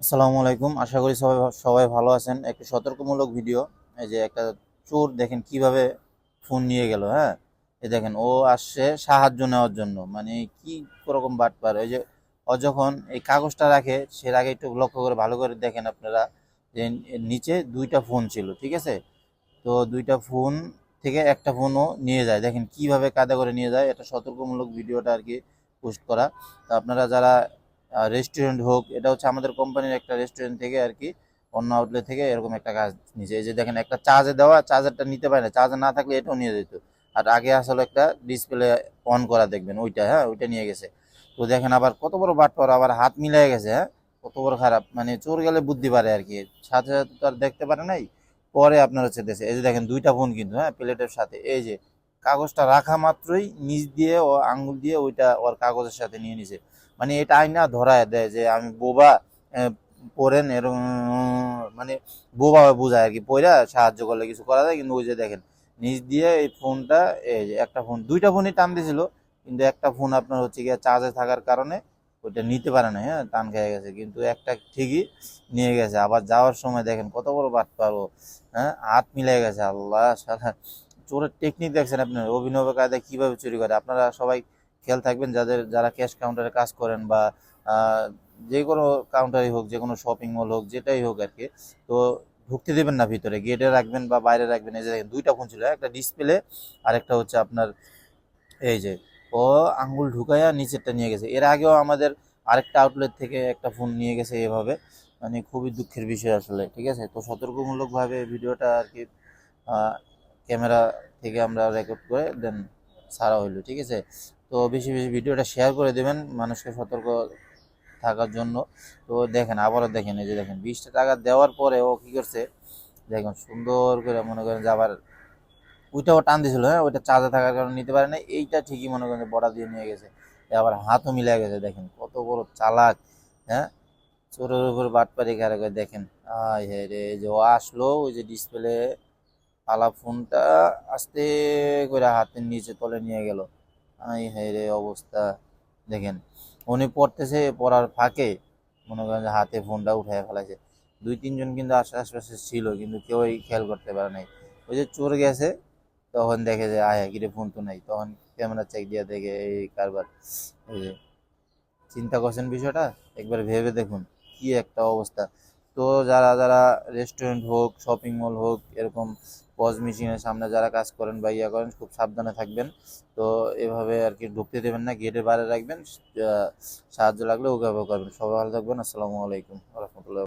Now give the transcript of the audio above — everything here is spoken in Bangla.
আসসালামু আলাইকুম। আশা করি সবাই সবাই ভালো আছেন। একটি সতর্কমূলক ভিডিও। এই যে একটা চোর দেখেন কীভাবে ফোন নিয়ে গেল হ্যাঁ? এই দেখেন, ও আসছে সাহায্য নেওয়ার জন্য। মানে কি রকম বাটপার। ওই যে ও যখন এই কাগজটা রাখে সের আগে একটু লক্ষ্য করে ভালো করে দেখেন আপনারা যে নিচে দুইটা ফোন ছিল, ঠিক আছে? তো দুইটা ফোন থেকে একটা ফোনও নিয়ে যায়। দেখেন কীভাবে কাদা করে নিয়ে যায়। এটা সতর্কমূলক ভিডিওটা আর কি পোস্ট করা। তো আপনারা যারা রেস্টুরেন্ট হোক, এটা হচ্ছে আমাদের কোম্পানির একটা রেস্টুরেন্ট থেকে আর কি, অন্য আউটলেট থেকে এরকম একটা কাজ নিচে এই যে দেখেন, একটা চার্জে দেওয়া চার্জারটা নিতে পারে না। চার্জার না থাকলে এটাও নিয়ে যেত। আর আগে আসলে একটা ডিসপ্লে অন করা দেখবেন, ওইটা হ্যাঁ ওইটা নিয়ে গেছে। তো দেখেন আবার কত বড় বাট পর আবার হাত মিলাই গেছে হ্যাঁ কত বড় খারাপ। মানে চোর গেলে বুদ্ধি পারে আর কি। সাথে সাথে তো আর দেখতে পারে নাই। পরে আপনার হচ্ছে দেশে, এই যে দেখেন, দুইটা ফোন কিন্তু হ্যাঁ প্লেটের সাথে। এই যে কাগজটা রাখা মাত্রই, নিচ দিয়ে ও আঙ্গুল দিয়ে ওইটা ওর কাগজের সাথে নিয়ে নিছে। মানে এটা আইনা ধরায় দেয় যে আমি বোবা পড়েন এরকম মানে বোবা বোঝায় আর কি পয়রা সাহায্য করলে কিছু করা যায়। কিন্তু ওই যে দেখেন, নিচ দিয়ে এই ফোনটা এই যে একটা ফোন, দুইটা ফোনই টান দিয়েছিল কিন্তু একটা ফোন আপনার হচ্ছে গিয়ে চার্জে থাকার কারণে ওইটা নিতে পারে না হ্যাঁ টান খেয়ে গেছে। কিন্তু একটা ঠিকই নিয়ে গেছে। আবার যাওয়ার সময় দেখেন কত বড় বাট পারো হ্যাঁ হাত মিলে গেছে। আল্লাহ, সালা। চোরের টেকনিক দেখছেন আপনার অভিনব কায়দায় কীভাবে চুরি করে? আপনারা সবাই খেয়াল থাকবেন, যাদের, যারা ক্যাশ কাউন্টারে কাজ করেন বা যে কোনো কাউন্টারই হোক, যে কোনো শপিং মল হোক, যেটাই হোক আর কি, তো ঢুকতে দেবেন না ভিতরে গেটে রাখবেন বা বাইরে রাখবেন, এই যে দেখেন, দুইটা ফোন ছিল, একটা ডিসপ্লে আর একটা হচ্ছে আপনার, এই যে, ও আঙ্গুল ঢুকাইয়া নিচেরটা নিয়ে গেছে। এর আগেও আমাদের আরেকটা আউটলেট থেকে একটা ফোন নিয়ে গেছে এভাবে মানে খুবই দুঃখের বিষয় আসলে, ঠিক আছে? তো সতর্কমূলকভাবে ভিডিওটা আর কি ক্যামেরা থেকে আমরা রেকর্ড করে দেন ছাড়া হইল, ঠিক আছে? তো বেশি বেশি ভিডিওটা শেয়ার করে দেবেন মানুষকে সতর্ক থাকার জন্য। তো দেখেন, আবারও দেখেন, এই যে দেখেন, বিশটা টাকা দেওয়ার পরে ও কি করছে? দেখেন, সুন্দর করে মনে করেন যে আবার ওইটাও টান দিয়েছিল হ্যাঁ? ওইটা চার্জে থাকার কারণে নিতে পারে না এইটা ঠিকই মনে করেন বড়া দিয়ে নিয়ে গেছে। আবার হাতও মিলে গেছে, দেখেন, কত বড় চালাক হ্যাঁ? চোরের উপর বাটপারি করে দেখেন, আয় হে রে যে ও আসলো, ওই যে ডিসপ্লে আলা ফোনটা আস্তে করে হাতের নিচে তলে নিয়ে গেল। আই হাই রে অবস্থা। দেখেন, উনি পড়তেছে, পড়ার ফাঁকে মনে করেন যে হাতে ফোনটা উঠায় ফেলাইছে। দুই, তিনজন কিন্তু আশে আশপাশে ছিল, কিন্তু কেউই খেয়াল করতে পারে নাই। ওই যে চোর গেছে, তখন দেখে যে, আয় কিরে, ফোন তো নাই। তখন ক্যামেরা চেক দিয়ে দেখে, এই কারবার। এই যে, চিন্তা করছেন বিষয়টা? একবার ভেবে দেখুন, কি একটা অবস্থা। তো যারা যারা রেস্টুরেন্ট হোক শপিং মল হোক, এরকম পজ মেশিনের সামনে যারা কাজ করেন বা ইয়া করেন, খুব সাবধানে থাকবেন। তো এভাবে আর কি ঢুকতে দেবেন না গেটের বাইরে রাখবেন সাহায্য লাগলে ওকে করবেন। সবাই ভালো থাকবেন, আসসালামু আলাইকুম রহমতুল্লাহ